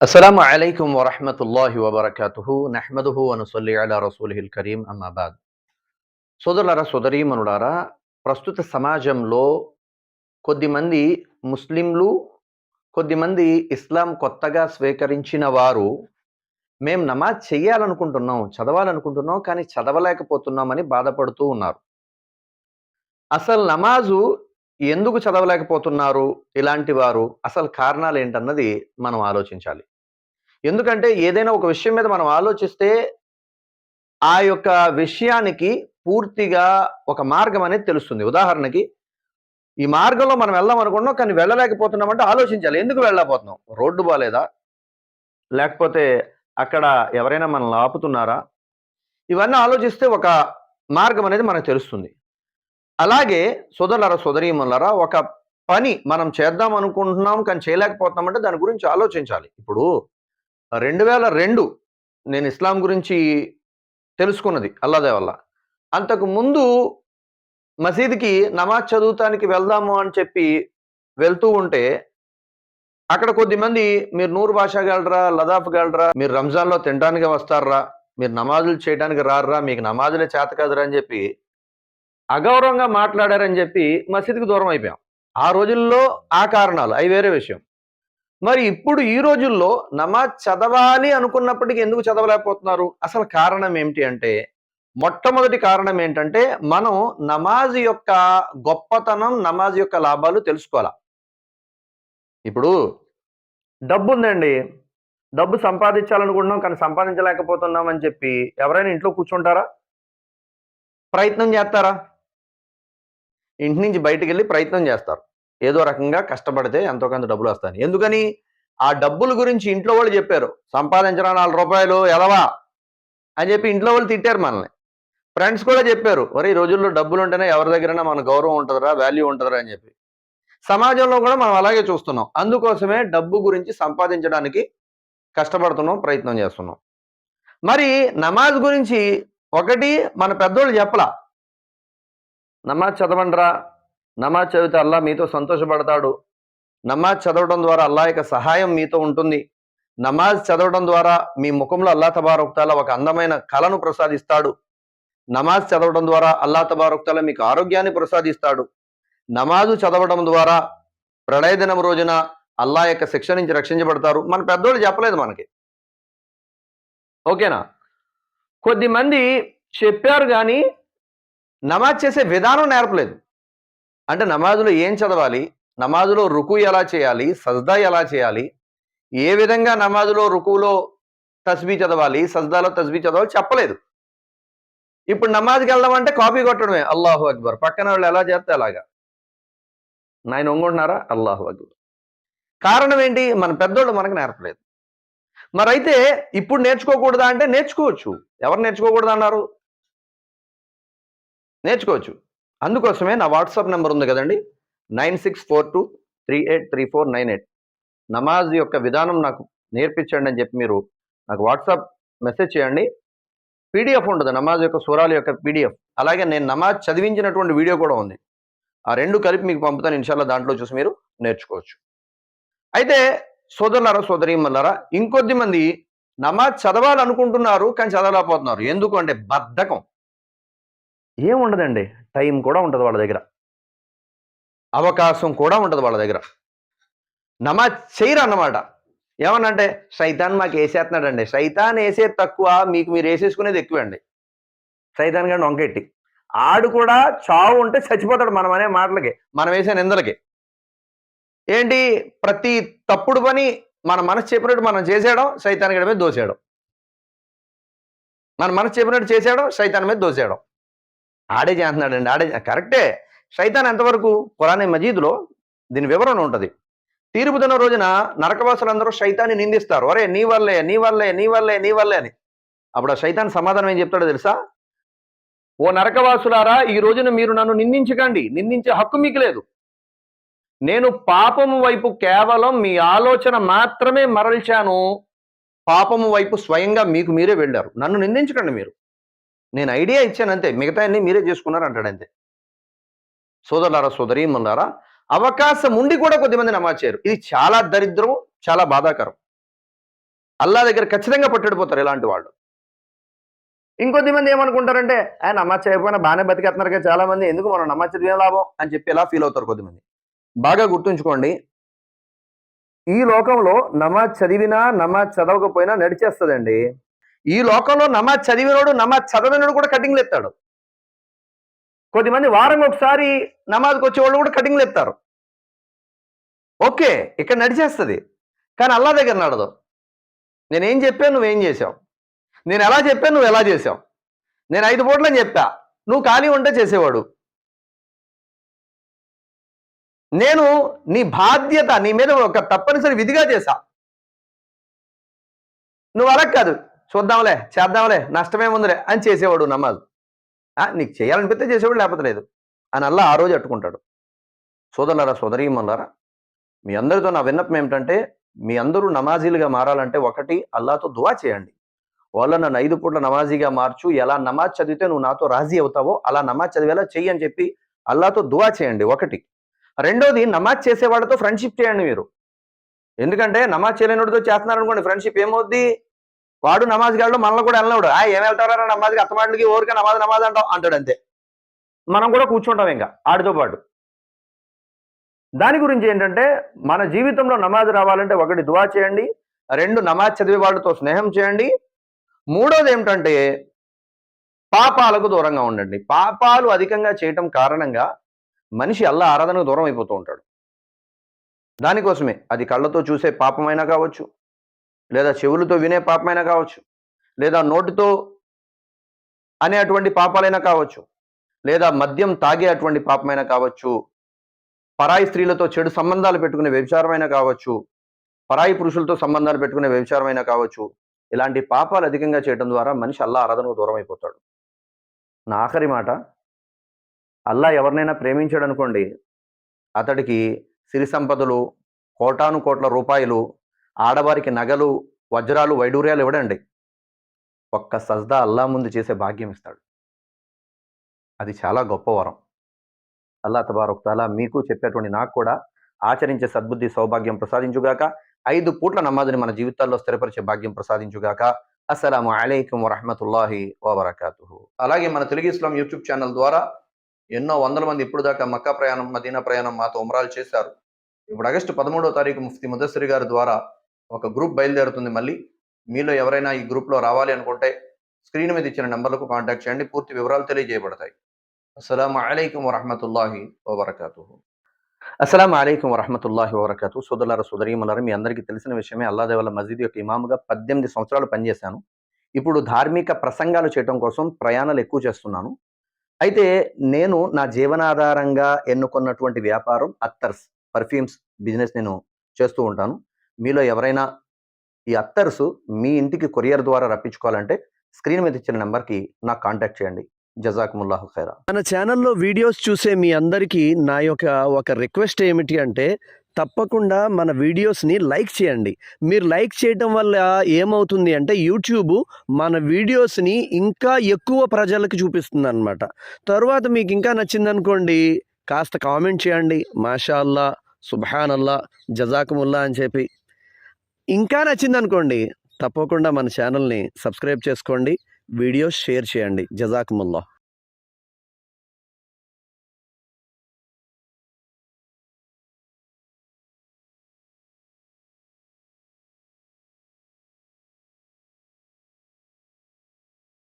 అస్సలం అయికం వరహమతుల్లాహి వబర్కతుహు నహ్మదుహు అనుసల్లి అలా రసూలిహిల్ కరీం అమ్మాబాద్ సోదరులారా సోదరీమనులారా ప్రస్తుత సమాజంలో కొద్దిమంది ముస్లింలు కొద్దిమంది ఇస్లాం కొత్తగా స్వీకరించిన వారు మేము నమాజ్ చేయాలనుకుంటున్నాం చదవాలనుకుంటున్నాం కానీ చదవలేకపోతున్నామని బాధపడుతూ ఉన్నారు. అసలు నమాజు ఎందుకు చదవలేకపోతున్నారు ఇలాంటి వారు? అసలు కారణాలు ఏంటన్నది మనం ఆలోచించాలి. ఎందుకంటే ఏదైనా ఒక విషయం మీద మనం ఆలోచిస్తే ఆ యొక్క విషయానికి పూర్తిగా ఒక మార్గం అనేది తెలుస్తుంది. ఉదాహరణకి ఈ మార్గంలో మనం వెళ్దాం అనుకున్నాం కానీ వెళ్ళలేకపోతున్నామంటే ఆలోచించాలి. ఎందుకు వెళ్ళలేకపోతున్నాం? రోడ్డు బాగాలేదా లేకపోతే అక్కడ ఎవరైనా మనల్ని ఆపుతున్నారా? ఇవన్నీ ఆలోచిస్తే ఒక మార్గం అనేది మనకు తెలుస్తుంది. అలాగే సోదరులరా సోదరీమనులరా ఒక పని మనం చేద్దాం అనుకుంటున్నాం కానీ చేయలేకపోతున్నామంటే దాని గురించి ఆలోచించాలి. ఇప్పుడు రెండు వేల రెండు నేను ఇస్లాం గురించి తెలుసుకున్నది అల్లాదే వల్ల. అంతకు ముందు మసీద్కి నమాజ్ చదువుతానికి వెళ్దాము అని చెప్పి వెళ్తూ ఉంటే అక్కడ కొద్దిమంది మీరు నూరు భాష గలరా లదాఫ్ గలరా మీరు రంజాన్లో తినడానికి వస్తారా మీరు నమాజులు చేయడానికి రారా మీకు నమాజులే చేత కదరా అని చెప్పి అగౌరవంగా మాట్లాడారని చెప్పి మసీద్కి దూరం అయిపోయాం. ఆ రోజుల్లో ఆ కారణాలు అవి వేరే విషయం. మరి ఇప్పుడు ఈ రోజుల్లో నమాజ్ చదవాలి అనుకున్నప్పటికీ ఎందుకు చదవలేకపోతున్నారు? అసలు కారణం ఏమిటి అంటే మొట్టమొదటి కారణం ఏంటంటే మనం నమాజ్ యొక్క గొప్పతనం నమాజ్ యొక్క లాభాలు తెలుసుకోవాలి. ఇప్పుడు డబ్బు ఉందండి. డబ్బు సంపాదించాలనుకుంటున్నాం కానీ సంపాదించలేకపోతున్నాం అని చెప్పి ఎవరైనా ఇంట్లో కూర్చుంటారా? ప్రయత్నం చేస్తారా? ఇంటి నుంచి బయటకు వెళ్ళి ప్రయత్నం చేస్తారు. ఏదో రకంగా కష్టపడితే ఎంతో కొంత డబ్బులు వస్తాయి ఎందుకని? ఆ డబ్బుల గురించి ఇంట్లో వాళ్ళు చెప్పారు. సంపాదించరా నాలుగు రూపాయలు ఎలవా అని చెప్పి ఇంట్లో వాళ్ళు తిట్టారు మనల్ని. ఫ్రెండ్స్ కూడా చెప్పారు. మరి ఈ రోజుల్లో డబ్బులు ఉంటేనే ఎవరి దగ్గరైనా మన గౌరవం ఉంటుందిరా వాల్యూ ఉంటుందిరా అని చెప్పి. సమాజంలో కూడా మనం అలాగే చూస్తున్నాం. అందుకోసమే డబ్బు గురించి సంపాదించడానికి కష్టపడుతున్నాం ప్రయత్నం చేస్తున్నాం. మరి నమాజ్ గురించి ఒకటి మన పెద్దోళ్ళు చెప్పలా. నమాజ్ చదవండిరా నమాజ్ చదివితే అల్లా మీతో సంతోషపడతాడు. నమాజ్ చదవడం ద్వారా అల్లా యొక్క సహాయం మీతో ఉంటుంది. నమాజ్ చదవడం ద్వారా మీ ముఖంలో అల్లా తబారొక్తాల ఒక అందమైన కళను ప్రసాదిస్తాడు. నమాజ్ చదవడం ద్వారా అల్లా తబారొక్తాల మీకు ఆరోగ్యాన్ని ప్రసాదిస్తాడు. నమాజు చదవడం ద్వారా ప్రళయ దినం రోజున అల్లా యొక్క శిక్ష నుంచి రక్షించబడతారు. మన పెద్దోళ్ళు చెప్పలేదు మనకి. ఓకేనా? కొద్దిమంది చెప్పారు కానీ నమాజ్ చేసే విధానం నేర్పలేదు. అంటే నమాజులో ఏం చదవాలి? నమాజులో రుకు ఎలా చేయాలి? సజ్దా ఎలా చేయాలి? ఏ విధంగా నమాజులో రుకులో తస్బీ చదవాలి? సజ్దాలో తస్బీ చదవాలి? చెప్పలేదు. ఇప్పుడు నమాజ్కి వెళ్దాం అంటే కాపీ కొట్టడమే. అల్లాహు అక్బర్. పక్కన వాళ్ళు ఎలా చేస్తే అలాగా. నాయన ఒంగుంటున్నారా? అల్లాహు అక్బర్. కారణం ఏంటి? మన పెద్దోళ్ళు మనకు నేర్పలేదు. మరైతే ఇప్పుడు నేర్చుకోకూడదా అంటే నేర్చుకోవచ్చు. ఎవరు నేర్చుకోకూడదు అన్నారు నేర్చుకోవచ్చు. అందుకోసమే నా వాట్సాప్ నెంబర్ ఉంది కదండి. Nine six four two three eight three four nine eight. నమాజ్ యొక్క విధానం నాకు నేర్పించండి అని చెప్పి మీరు నాకు వాట్సాప్ మెసేజ్ చేయండి. పీడిఎఫ్ ఉంటుంది నమాజ్ యొక్క సూరాల యొక్క పీడిఎఫ్. అలాగే నేను నమాజ్ చదివించినటువంటి వీడియో కూడా ఉంది. ఆ రెండు కలిపి మీకు పంపుతాను ఇన్షాల్లో దాంట్లో చూసి మీరు నేర్చుకోవచ్చు. అయితే సోదరులారా సోదరీమల్లారా ఇంకొద్ది మంది నమాజ్ చదవాలనుకుంటున్నారు కానీ చదవలేకపోతున్నారు. ఎందుకు అంటే బద్ధకం. ఏముండదండి? టైం కూడా ఉంటుంది వాళ్ళ దగ్గర. అవకాశం కూడా ఉంటుంది వాళ్ళ దగ్గర. నమాజ్ చేయరు అన్నమాట ఏమన్నంటే సైతాన్ మాకు వేసేస్తున్నాడండి సైతాన్ వేసేది తక్కువ మీకు మీరు వేసేసుకునేది ఎక్కువ అండి సైతాన్ గారిని వంకెట్టి. ఆడు కూడా చావు ఉంటే చచ్చిపోతాడు మనం అనే మాటలకి మనం వేసే నిందలకి. ఏంటి? ప్రతి తప్పుడు పని మన మనసు చెప్పినట్టు మనం చేసేయడం సైతాన్ గడి మీద దోసేయడం. మన మనసు చెప్పినట్టు చేసేయడం సైతాన్ మీద దోసేయడం. ఆడే చేస్తున్నాడండి ఆడే కరెక్టే. సైతాన్ ఎంతవరకు పురాణ మజీద్లో దీని వివరణ ఉంటుంది. తీర్పు దిన రోజున నరకవాసులందరూ సైతాన్ని నిందిస్తారు. అరే నీ వల్లే నీ వల్లే నీ వల్లే నీ వల్లే అని. అప్పుడు ఆ సైతాన్ సమాధానం ఏం చెప్తాడో తెలుసా? ఓ నరకవాసులారా ఈ రోజున మీరు నన్ను నిందించకండి. నిందించే హక్కు మీకు లేదు. నేను పాపము వైపు కేవలం మీ ఆలోచన మాత్రమే మరల్చాను. పాపము వైపు స్వయంగా మీకు మీరే వెళ్ళారు. నన్ను నిందించకండి మీరు. నేను ఐడియా ఇచ్చాను అంతే. మిగతా అన్ని మీరే చేసుకున్నారు అంటాడు అంతే. సోదరులారా సోదరీమన్నారా అవకాశం ఉండి కూడా కొద్దిమంది నమాజ్ చేయరు. ఇది చాలా దరిద్రం చాలా బాధాకరం. అల్లా దగ్గర ఖచ్చితంగా పట్టడిపోతారు ఇలాంటి వాళ్ళు. ఇంకొద్ది మంది ఏమనుకుంటారంటే ఆయన నమాజ్ చేయకపోయినా బాగానే బతికేస్తున్నారు కదా చాలా మంది ఎందుకు మనం నమాజ్ చదివే లాభం? అని చెప్పి ఎలా ఫీల్ అవుతారు కొద్దిమంది. బాగా గుర్తుంచుకోండి. ఈ లోకంలో నమాజ్ చదివినా నమాజ్ చదవకపోయినా నడిచేస్తుందండి. ఈ లోకంలో నమాజ్ చదివినోడు నమాజ్ చదవనోడు కూడా కటింగ్లు ఎత్తాడు. కొద్దిమంది వారం ఒకసారి నమాజ్కి వచ్చేవాళ్ళు కూడా కటింగ్లు ఎత్తారు. ఓకే ఇక్కడ నడిచేస్తుంది. కానీ అల్లా దగ్గర నడదు. నేనేం చెప్పాను నువ్వేం చేసావు నేను ఎలా చెప్పాను నువ్వు ఎలా చేసావు నేను ఐదు పూట్లని చెప్పా. నువ్వు ఖాళీ ఉంటే చేసేవాడు. నేను నీ బాధ్యత నీ మీద ఒక తప్పనిసరి విధిగా చేశా. నువ్వు అలా కాదు. చూద్దాంలే చేద్దాంలే నష్టమేముందిలే అని చేసేవాడు నమాజ్. ఆ, నీకు చేయాలనిపిస్తే చేసేవాడు లేకపోతే లేదు. అని అల్లా ఆ రోజు అట్టుకుంటాడు. సోదరులారా సోదరీమల్లారా మీ అందరితో నా విన్నపం ఏమిటంటే మీ అందరూ నమాజీలుగా మారాలంటే ఒకటి అల్లాతో దువా చేయండి. వాళ్ళ నన్ను ఐదు పూట్ల నమాజీగా మార్చు ఎలా నమాజ్ చదివితే నువ్వు నాతో రాజీ అవుతావో అలా నమాజ్ చదివేలా చెయ్యి అని చెప్పి అల్లాతో దువా చేయండి ఒకటి. రెండోది నమాజ్ చేసేవాళ్ళతో ఫ్రెండ్షిప్ చేయండి మీరు. ఎందుకంటే నమాజ్ చేయలేనితో చేస్తున్నారనుకోండి ఫ్రెండ్షిప్ ఏమవుద్ది? వాడు నమాజ్ గాడు మనల్ని కూడా వెళ్ళినవాడు ఆ ఏం వెళ్తారా నమాజ్కి? అత్తమాటలకి ఊరికే నమాజ్ నమాజ్ అంటాం అంటాడు అంతే. మనం కూడా కూర్చుంటాం ఇంకా ఆడితో పాటు. దాని గురించి ఏంటంటే మన జీవితంలో నమాజ్ రావాలంటే ఒకటి దువా చేయండి రెండు నమాజ్ చదివే వాళ్ళతో స్నేహం చేయండి. మూడోది ఏమిటంటే పాపాలకు దూరంగా ఉండండి. పాపాలు అధికంగా చేయటం కారణంగా మనిషి అల్లా ఆరాధనకు దూరం అయిపోతూ ఉంటాడు. దానికోసమే అది కళ్ళతో చూసే పాపమైనా కావచ్చు లేదా చెవులతో వినే పాపమైనా కావచ్చు లేదా నోటితో అనే అటువంటి పాపాలైనా కావచ్చు లేదా మద్యం తాగే అటువంటి పాపమైనా కావచ్చు పరాయి స్త్రీలతో చెడు సంబంధాలు పెట్టుకునే వ్యభిచారమైనా కావచ్చు పరాయి పురుషులతో సంబంధాలు పెట్టుకునే వ్యభిచారమైనా కావచ్చు ఇలాంటి పాపాలు అధికంగా చేయడం ద్వారా మనిషి అల్లా ఆరాధనకు దూరం అయిపోతాడు నా ఆఖరి మాట అల్లా ఎవరినైనా ప్రేమించాడు అనుకోండి అతడికి సిరి సంపదలు కోటాను కోట్ల రూపాయలు ఆడవారికి నగలు వజ్రాలు వైడూర్యాలు ఇవ్వడండి. ఒక్క సజ్దా అల్లా ముందు చేసే భాగ్యం ఇస్తాడు. అది చాలా గొప్ప వరం. అల్లా తబారక్ తాలా మీకు చెప్పేటువంటి నాకు కూడా ఆచరించే సద్బుద్ధి సౌభాగ్యం ప్రసాదించుగాక ఐదు పూట్ల నమాజుని మన జీవితాల్లో స్థిరపరిచే భాగ్యం ప్రసాదించుగాక అస్సలాము అలైకం వరహమతుల్లాహి వబర్కాతు అలాగే మన తెలుగు ఇస్లాం యూట్యూబ్ ఛానల్ ద్వారా ఎన్నో వందల మంది ఇప్పుడు దాకా మక్కా ప్రయాణం మదీనా ప్రయాణం మాతో ఉమరాలు చేశారు. ఇప్పుడు ఆగస్టు పదమూడవ తారీఖు ముఫ్తి ముదస్సరి గారి ద్వారా ఒక గ్రూప్ బయలుదేరుతుంది మళ్ళీ. మీలో ఎవరైనా ఈ గ్రూప్లో రావాలి అనుకుంటే స్క్రీన్ మీద ఇచ్చిన నెంబర్లకు కాంటాక్ట్ చేయండి. పూర్తి వివరాలు తెలియజేయబడతాయి. అస్సలం అయికం వరహమతుల్లాహి వరకాతు అస్సలం అయికం వరహమతుల్లాహి వబర్కాతు సోదరులారా సోదరీమలారా మీ అందరికీ తెలిసిన విషయమే అల్లాదేవల్ల మస్జిద్ యొక్క ఇమాముగా పద్దెనిమిది సంవత్సరాలు పనిచేశాను. ఇప్పుడు ధార్మిక ప్రసంగాలు చేయడం కోసం ప్రయాణాలు ఎక్కువ చేస్తున్నాను. అయితే నేను నా జీవనాధారంగా ఎన్నుకున్నటువంటి వ్యాపారం అత్తర్స్ పర్ఫ్యూమ్స్ బిజినెస్ నేను చేస్తూ ఉంటాను. మీలో ఎవరైనా ఈ అత్తర్సు మీ ఇంటికి కొరియర్ ద్వారా రప్పించుకోవాలంటే స్క్రీన్ మీద ఇచ్చిన నెంబర్కి నాకు కాంటాక్ట్ చేయండి. జజాకుముల్లాహు ఖైరా. మన ఛానల్లో వీడియోస్ చూసే మీ అందరికీ నా యొక్క ఒక రిక్వెస్ట్ ఏమిటి అంటే తప్పకుండా మన వీడియోస్ని లైక్ చేయండి. మీరు లైక్ చేయటం వల్ల ఏమవుతుంది అంటే యూట్యూబ్ మన వీడియోస్ని ఇంకా ఎక్కువ ప్రజలకు చూపిస్తుంది అనమాట తర్వాత మీకు ఇంకా నచ్చిందనుకోండి కాస్త కామెంట్ చేయండి. మాషాల్లా సుభానల్లా అల్లా జజాకుముల్లా అని చెప్పి ఇంకా నచ్చిందనుకోండి తప్పకుండా మన ఛానల్ని సబ్స్క్రైబ్ చేసుకోండి వీడియోస్ షేర్ చేయండి. జజాకుముల్లా.